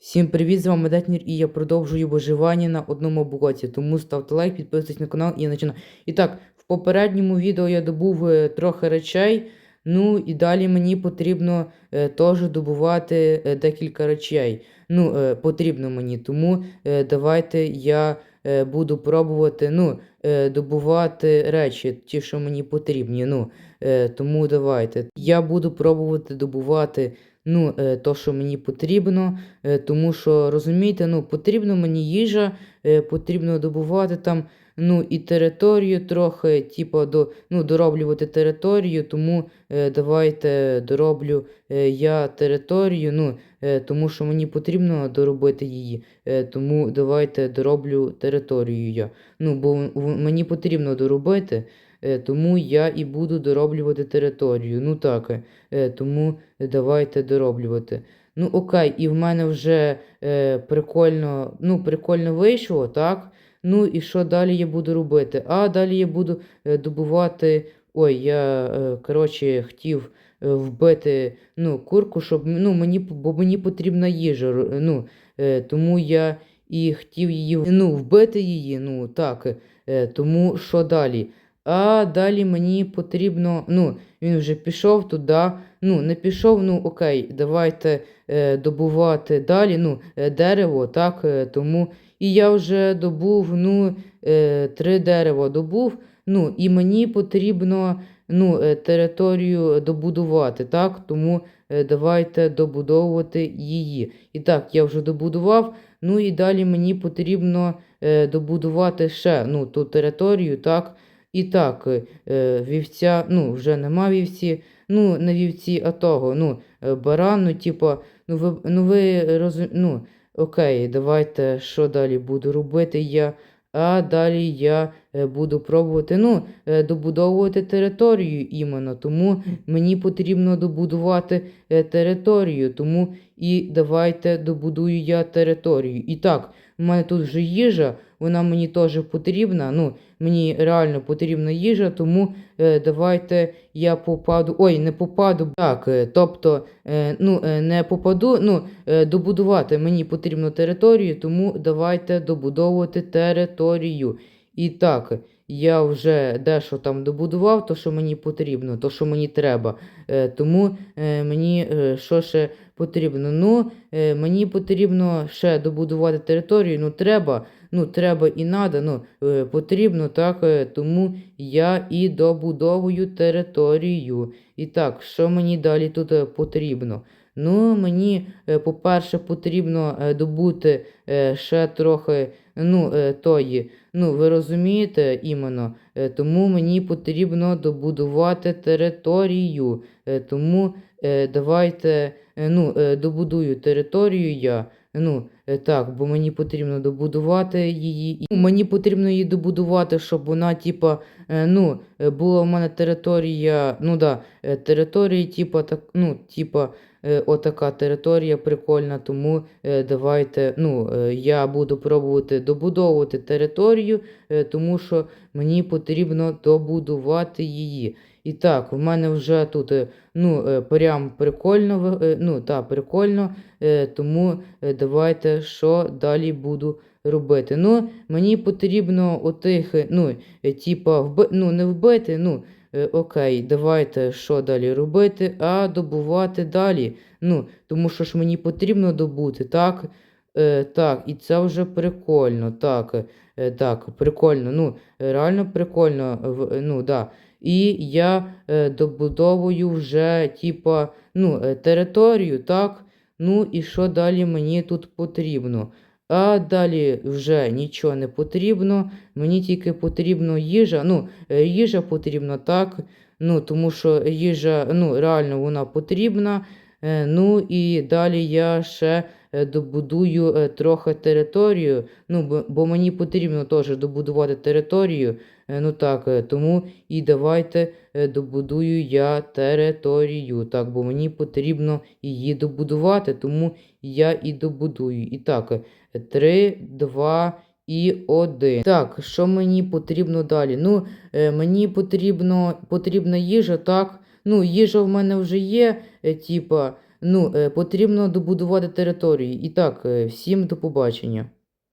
Всім привіт, з вами Детнір, і я продовжую виживання на одному блоці. Тому ставте лайк, підписуйтесь на канал і я починаю. І так, в попередньому відео я добув е, трохи речей. Ну і далі мені потрібно е, теж добувати е, декілька речей. Ну, е, потрібно мені. Тому е, давайте я е, буду пробувати ну, е, добувати речі, ті, що мені потрібні. Ну, е, тому давайте. Я буду пробувати добувати ну, е, то, що мені потрібно. Е, тому що, розумієте, ну, потрібно мені їжа, е, потрібно добувати там ну, і територію трохи, типу, до, ну, дороблювати територію, тому давайте дороблю я територію, ну, тому що мені потрібно доробити її. Тому давайте дороблю територію я. Ну, бо мені потрібно доробити. Е, Тому я і буду дороблювати територію. Ну так, е, тому давайте дороблювати. Ну окей, і в мене вже е, прикольно, ну, прикольно вийшло, так? Ну і що далі я буду робити? А далі я буду е, добувати. Ой, я е, коротше хотів е, вбити ну, курку, щоб ну, мені, бо мені потрібна їжа. Ну, е, тому я і хотів її ну, вбити її. Ну так. Е, тому що далі? А далі мені потрібно. Ну, він вже пішов туди. Ну, не пішов, ну окей, давайте е, добувати далі. Ну, е, дерево, так. Е, тому і я вже добув ну, е, три дерева добув. Ну, і мені потрібно ну, е, територію добудувати, так? Тому е, давайте добудовувати її. І так, я вже добудував. Ну і далі мені потрібно е, добудувати ще ну, ту територію, так? І так, е, вівця, ну, вже нема вівці, ну, не вівці, а того, ну, е, баран, ну, типа, ну, ви, ну, ви розумієте, ну, окей, давайте, що далі буду робити я, а далі я е, буду пробувати, ну, добудовувати територію іменно, тому мені потрібно добудувати територію, тому і давайте добудую я територію. І так, у мене тут вже їжа, вона мені теж потрібна, ну, мені реально потрібна їжа, тому е, давайте я попаду. Ой, не попаду. Так, е, тобто, е, ну, не попаду, ну, добудувати мені потрібно територію, тому давайте добудовувати територію. І так, я вже дещо там добудував, то, що мені потрібно, то, що мені треба. Тому мені що ще потрібно? Ну, мені потрібно ще добудувати територію, ну треба. Ну, треба і надо, ну, е, потрібно, так, е, тому я і добудовую територію. І так, що мені далі тут е, потрібно? Ну, мені, по-перше, потрібно добути ще трохи, ну, тої, ну, ви розумієте іменно, тому мені потрібно добудувати територію. Тому давайте, ну, добудую територію я. Ну, е, так, бо мені потрібно добудувати її. Мені потрібно її добудувати, щоб вона, типа, е, ну, е, була в мене територія, ну да, території, типа, так, ну, типа, отака територія прикольна, тому е, давайте, ну, е, я буду пробувати добудовувати територію, е, тому що мені потрібно добудувати її. І так, в мене вже тут, е, ну, е, прям прикольно, е, ну, та, прикольно, е, тому е, давайте, що далі буду робити. Ну, мені потрібно отих, е, ну, е, типа, вби... ну, не вбити, ну, е, окей, давайте, що далі робити, а добувати далі. Ну, тому що ж мені потрібно добути, так? Е, так, і це вже прикольно, так, е, так, прикольно, ну, е, реально прикольно, е, ну, да. І я е, добудовую вже, типа, ну, е, територію, так? Ну і що далі мені тут потрібно? А далі вже нічого не потрібно. Мені тільки потрібна їжа. Ну, е, їжа потрібна, так. Ну, тому що їжа, ну, реально вона потрібна. Е, Ну і далі я ще е, добудую е, трохи територію. Ну, бо, мені потрібно теж добудувати територію. Ну так, тому і давайте добудую я територію. Так, бо мені потрібно її добудувати, тому я і добудую. І так, е, 3, 2 і 1. Так, що мені потрібно далі? Ну, е, мені потрібно, потрібна їжа, так. Ну, їжа в мене вже є, е, типа, Ну, е, потрібно добудувати територію. І так, е, всім до побачення.